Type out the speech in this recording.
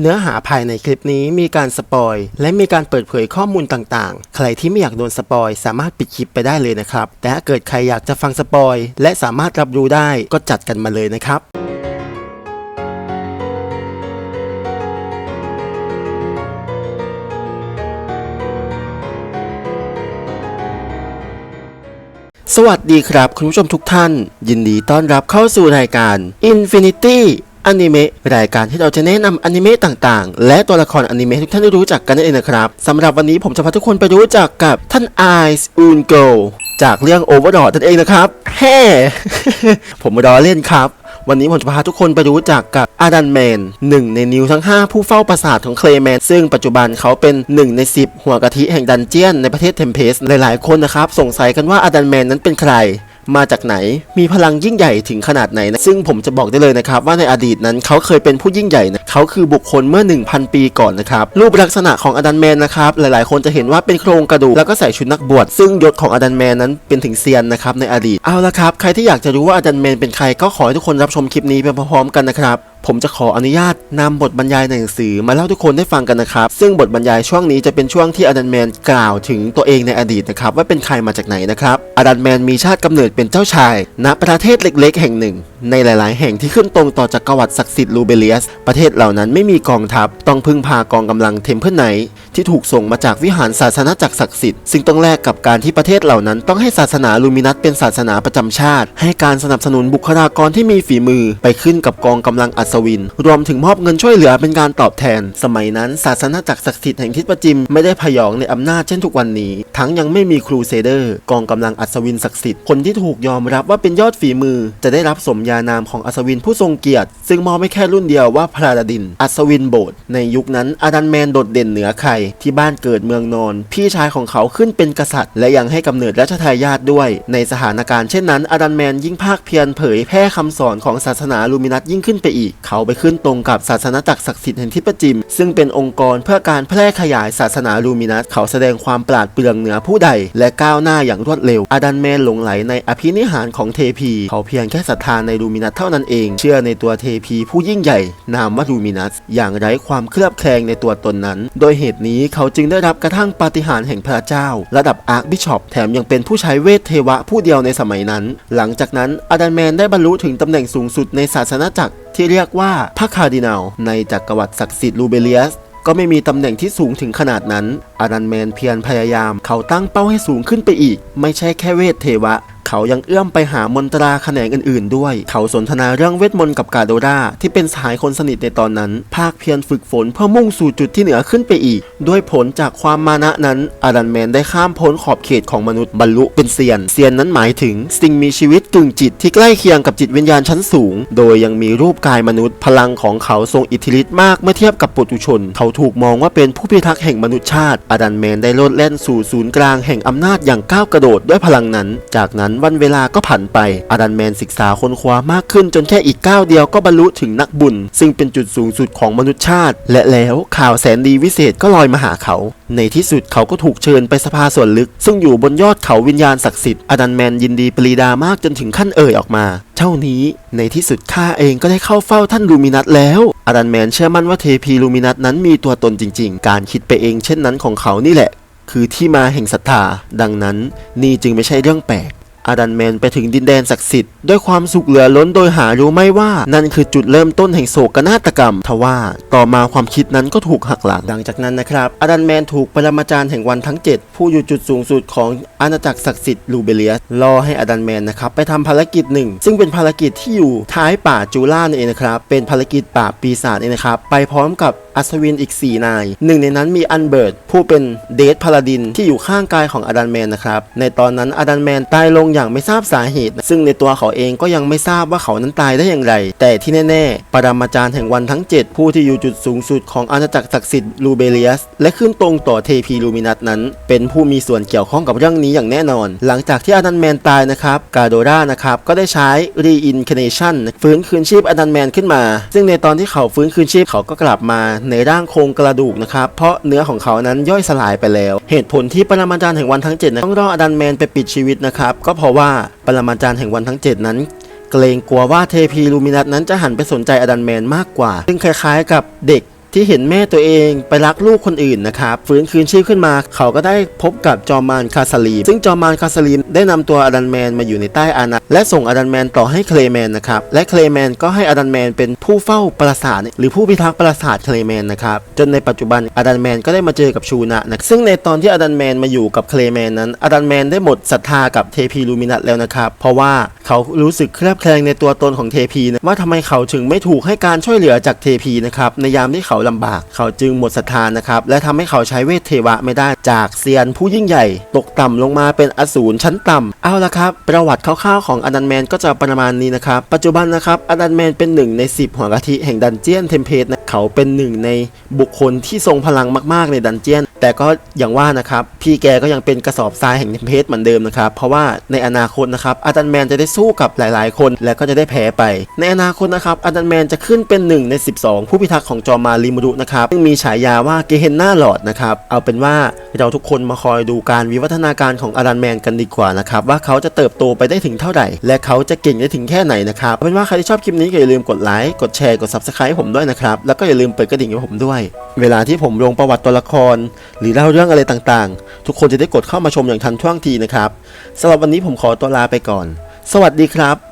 เนื้อหาภายในคลิปนี้มีการสปอยและมีการเปิดเผยข้อมูลต่างๆ ใครที่ไม่อยากโดนสปอยสามารถปิดคลิปไปได้เลยนะครับ แต่ถ้าเกิดใครอยากจะฟังสปอยและสามารถรับรู้ได้ก็จัดกันมาเลยนะครับสวัสดีครับ คุณผู้ชมทุกท่าน ยินดีต้อนรับเข้าสู่รายการ Infinity อนิเมะรายการที่เราจะแนะนำอนิเมะต่างๆ และตัวละครอนิเมะทุกท่านได้รู้จักกันนั่นเองนะครับสำหรับวันนี้ผมจะพาทุกคนไปรู้จักกับท่านไอซ์อูนโกจากเรื่อง Overlord นั่นเองนะครับแฮ่ผมรอเล่นครับวันนี้ผมจะพาทุกคนไปรู้จักกับอาดันแมนหนึ่งในนิวทั้ง 5 ผู้เฝ้าปราสาทของเคลแมน ซึ่งปัจจุบันเขาเป็น 1 ใน 10 หัวกะทิแห่งดันเจียนในประเทศเทมเพสหลายๆคนนะครับ สงสัยกันว่าอาดันแมนนั้นเป็นใคร มาจากไหน มีพลังยิ่งใหญ่ถึงขนาดไหนนะซึ่งผมจะบอกได้เลยนะครับว่าในอดีตนั้นเขาเคยเป็นผู้ยิ่งใหญ่นะเขาคือบุคคลเมื่อ 1,000 ปีก่อนนะครับรูปลักษณะของอดันแมนนะครับหลายๆ คนจะเห็นว่าเป็นโครงกระดูกแล้วก็ใส่ชุดนักบวชซึ่งยศของอดันแมนนั้นเป็นถึงเซียนนะครับในอดีตเอาละครับใครที่อยากจะรู้ว่าอดันแมนเป็นใครก็ขอให้ทุกคนรับชมคลิปนี้ไปพร้อมๆกันนะครับ ผมจะขออนุญาตนำบทบรรยายในหนังสือมาเล่าทุกคนได้ฟังกันนะครับ ซึ่งบทบรรยายช่วงนี้จะเป็นช่วงที่อดันแมนกล่าวถึงตัวเองในอดีตนะครับว่าเป็นใครมาจากไหนนะครับอดันแมนมีชาติกำเนิดเป็นเจ้าชาย ณประเทศเล็ก ๆ แห่งหนึ่ง ในหลาย ๆ แห่งที่ขึ้นตรงต่อจักรวรรดิศักดิ์สิทธิ์ลูเบเลียส ประเทศเหล่านั้นไม่มีกองทัพต้องพึ่งพากองกำลังเทมเพิลไนท์ ที่ถูกส่งมาจากวิหารศาสนาจักรศักดิ์สิทธิ์ซึ่งต้องแลกกับการที่ประเทศเหล่านั้นต้องให้ศาสนาลูมินัสเป็นศาสนาประจำชาติ ให้การสนับสนุนบุคลากรที่มีฝีมือไปขึ้นกับกองกำลังอัศวิน รวมถึงมอบเงินช่วยเหลือเป็นการตอบแทน สมัยนั้นศาสนาจักรศักดิ์สิทธิ์แห่งทิศประจิมไม่ได้พยองในอำนาจเช่นทุกวันนี้ ทั้งยังไม่มีครูเซเดอร์ กองกำลังอัศวินศักดิ์สิทธิ์คนที่ถูกยอมรับว่าเป็นยอดฝีมือ จะได้รับสมญานามของอัศวินผู้ทรงเกียรติ ซึ่งมอบไม่แค่รุ่นเดียวว่าพระดาดิน อัศวินโบสถ์ในยุคนั้นอาดันแมนโดดเด่นเหนือใครที่บ้านเกิดเมืองนอน พี่ชายของเขาขึ้นเป็นกษัตริย์ และยังให้กำเนิดรัชทายาทด้วย ในสถานการณ์เช่นนั้นอาดันแมนยิ่งภาคเพียรเผยแพร่คำสอนของศาสนาลูมินัสยิ่งขึ้นไปอีก เขาไปขึ้นตรงกับศาสนาจักรศักดิ์สิทธิ์แห่งทิปจิม ซึ่งเป็นองค์กรเพื่อการแพร่ขยายศาสนาลูมินัสเขาแสดงความปราดเปรื่องเหนือผู้ใด และก้าวหน้าอย่างรวดเร็วอาดันแมนหลงไหลในอภินิหารของเทพี เขาเพียงแค่ศรัทธาในลูมินัสเท่านั้นเอง เชื่อในตัวเทพีผู้ยิ่งใหญ่ นามว่าลูมินัสอย่างไร้ความเคลือบแคลงในตัวตนนั้น โดยเหตุนี้เขาจึงได้รับกระทั่งปาฏิหาริย์แห่งพระเจ้า ระดับอาร์คบิชอปแถมยังเป็นผู้ใช้เวทเทวะผู้เดียวในสมัยนั้น หลังจากนั้นอาดันแมนได้บรรลุถึงตำแหน่งสูงสุดในศาสนาจักรที่เรียกว่าพระคาร์ดินัลในจักรวรรดิศักดิ์สิทธิ์ลูเบเลียสก็ไม่มีตำแหน่งที่สูงถึงขนาดนั้นอารันแมนเพียรพยายาม เขาตั้งเป้าให้สูงขึ้นไปอีก ไม่ใช่แค่เวทเทวะ เขายังเอื้อมไปหามนตราแขนงอื่นๆ ด้วย เขาสนทนาเรื่องเวทมนต์กับกาโดราที่เป็นสายคนสนิทในตอนนั้น ภาคเพียรฝึกฝนเพื่อมุ่งสู่จุดที่เหนือขึ้นไปอีก ด้วยผลจากความมานะนั้น อารันแมนได้ข้ามพ้นขอบเขตของมนุษย์บรรลุเป็นเซียน เซียนนั้นหมายถึง สิ่งมีชีวิตกึ่งจิตที่ใกล้เคียงกับจิตวิญญาณชั้นสูง โดยยังมีรูปกายมนุษย์ พลังของเขาทรงอิทธิฤทธิ์มากเมื่อเทียบกับปุถุชน เขาถูกมองว่าเป็นผู้พิทักษ์แห่งมนุษยชาติอาดันแมนได้โลดแล่นสู่ศูนย์กลางแห่งอำนาจอย่างก้าวกระโดดด้วยพลังนั้น จากนั้นวันเวลาก็ผ่านไป อาดันแมนศึกษาค้นคว้ามากขึ้นจนแค่อีกก้าวเดียวก็บรรลุถึงนักบุญ ซึ่งเป็นจุดสูงสุดของมนุษยชาติ และแล้วข่าวแสนดีวิเศษก็ลอยมาหาเขา ในที่สุดเขาก็ถูกเชิญไปสภาส่วนลึก ซึ่งอยู่บนยอดเขาวิญญาณศักดิ์สิทธิ์อาดันแมนยินดีปรีดามากจนถึงขั้นเอ่ยออกมา เท่านี้ในที่สุดข้าเองก็ได้เข้าเฝ้าท่านลูมินัสแล้ว อาดันแมนเชื่อมั่นว่าเทพีลูมินัสนั้นมีตัวตนจริง ๆ การคิดไปเองเช่นนั้นของเขานี่แหละ คือที่มาแห่งศรัทธา ดังนั้นนี่จึงไม่ใช่เรื่องแปลกอาดันแมนไปถึงดินแดนศักดิ์สิทธิ์ ด้วยความสุขเหลือล้นโดยหารู้ไม่ว่า นั่นคือจุดเริ่มต้นแห่งโศกนาฏกรรม ทว่าต่อมาความคิดนั้นก็ถูกหักหลังดังจากนั้นนะครับอาดันแมนถูกปรมาจารย์แห่งวันทั้ง 7 ผู้อยู่จุดสูงสุดของอาณาจักรศักดิ์สิทธิ์ลูเบเลียสรอให้อาดันแมนนะครับไปทำภารกิจหนึ่งซึ่งเป็นภารกิจที่อยู่ท้ายป่าจูล่านั่นเองนะครับเป็นภารกิจป่าปีศาจเองนะครับไปพร้อมกับอัศวินอีก 4 นาย หนึ่งในนั้นมีอันเบิร์ตผู้เป็นเดทพาลาดินที่อยู่ข้างกายของอาดันแมนนะครับในตอนนั้นอาดันแมนตายลงอย่างไม่ทราบสาเหตุ ซึ่งในตัวเขาเองก็ยังไม่ทราบว่าเขานั้นตายได้อย่างไร แต่ที่แน่ๆ ปรมาจารย์แห่งวันทั้ง 7 ผู้ที่อยู่จุดสูงสุดของอาณาจักรศักดิ์สิทธิ์ลูเบเลียส และขึ้นตรงต่อเทพีลูมินัสนั้น เป็นผู้มีส่วนเกี่ยวข้องกับเรื่องนี้อย่างแน่นอน หลังจากที่อาดันแมนตายนะครับกาโดรานะครับก็ได้ใช้ reincarnation ฟื้นคืนชีพอาดันแมนขึ้นมา ซึ่งในตอนที่เขาฟื้นคืนชีพเขาก็กลับมาในร่างโครงกระดูกนะครับเพราะเนื้อของเขานั้นย่อยสลายไปแล้ว เหตุผลที่ปรมาจารย์แห่งวันทั้ง7นะต้องรออดันแมนไปปิดชีวิตนะครับก็เพราะว่าปรมาจารย์แห่งวันทั้ง7นั้น เกรงกลัวว่าเทพีลูมินัสนั้นจะหันไปสนใจอดันแมนมากกว่า ซึ่งคล้ายๆ กับเด็ก ที่เห็นแม่ตัวเองไปรักลูกคนอื่นนะครับฟื้นคืนชีพขึ้นมา เขาก็ได้พบกับจอมมารคาสลีมซึ่งจอมมารคาสลีมได้นำตัวอดันแมนมาอยู่ในใต้อานัตและส่งอดันแมนต่อให้เคลแมนนะครับและเคลแมนก็ให้อดันแมนเป็นผู้เฝ้าปราสาทหรือผู้พิทักษ์ปราสาทเคลแมนนะครับจนในปัจจุบันอดันแมนก็ได้มาเจอกับชูนะนะซึ่งในตอนที่อดันแมนมาอยู่กับเคลแมนนั้นอดันแมนได้หมดศรัทธากับเทพีลูมินัสแล้วนะครับเพราะว่าเขารู้สึกเคลือบแคลงในตัวตนของเทพีนะว่าทำไมเขาถึงไม่ถูกให้การช่วยเหลือจากเทพีนะครับในยามที่เขาลำบาก เขาจึงหมดศรัทธานะครับ และทำให้เขาใช้เวทเทวะไม่ได้จากเซียนผู้ยิ่งใหญ่ ตกต่ำลงมาเป็นอสูรชั้นต่ำเอาละครับ ประวัติคร่าวๆของอดันแมนก็จะประมาณนี้นะครับ ปัจจุบันนะครับอดันแมนเป็นหนึ่งใน 10 หัวกะทิแห่งดันเจียนเทมเพลตนเขาเป็นหนึ่งในบุคคลที่ทรงพลังมากๆในดันเจียน แต่ก็อย่างว่านะครับ พี่แกก็ยังเป็นกระสอบทรายแห่งเทมเพลตเหมือนเดิมนะครับ เพราะว่าในอนาคตนะครับอดันแมนจะได้สู้กับหลายๆ คนและก็จะได้แพ้ไป ในอนาคตนะครับอดันแมนจะขึ้นเป็นหนึ่งใน 12 ผู้พิทักษ์ของจอมารลิมูรุนะครับซึ่งมีฉายาว่าเกเฮนนาหลอดนะครับเอาเป็นว่าเราทุกคนมาคอยดูการวิวัฒนาการของอดันแมนกันดีกว่านะครับว่าเขาจะเติบโตไปได้ถึงเท่าไหร่ และเขาจะเก่งได้ถึงแค่ไหนนะครับเอาเป็นว่าใครที่ชอบคลิปนี้ก็อย่าลืมกดไลค์กดแชร์กด subscribe ให้ผมด้วยนะครับแล้วก็อย่าลืมเปิดกระดิ่งให้ผมด้วย เวลาที่ผมลงประวัติตัวละคร หรือเล่าเรื่องอะไรต่างๆ ทุกคนจะได้กดเข้ามาชมอย่างทันท่วงทีนะครับสำหรับวันนี้ผมขอตัวลาไปก่อน สวัสดีครับ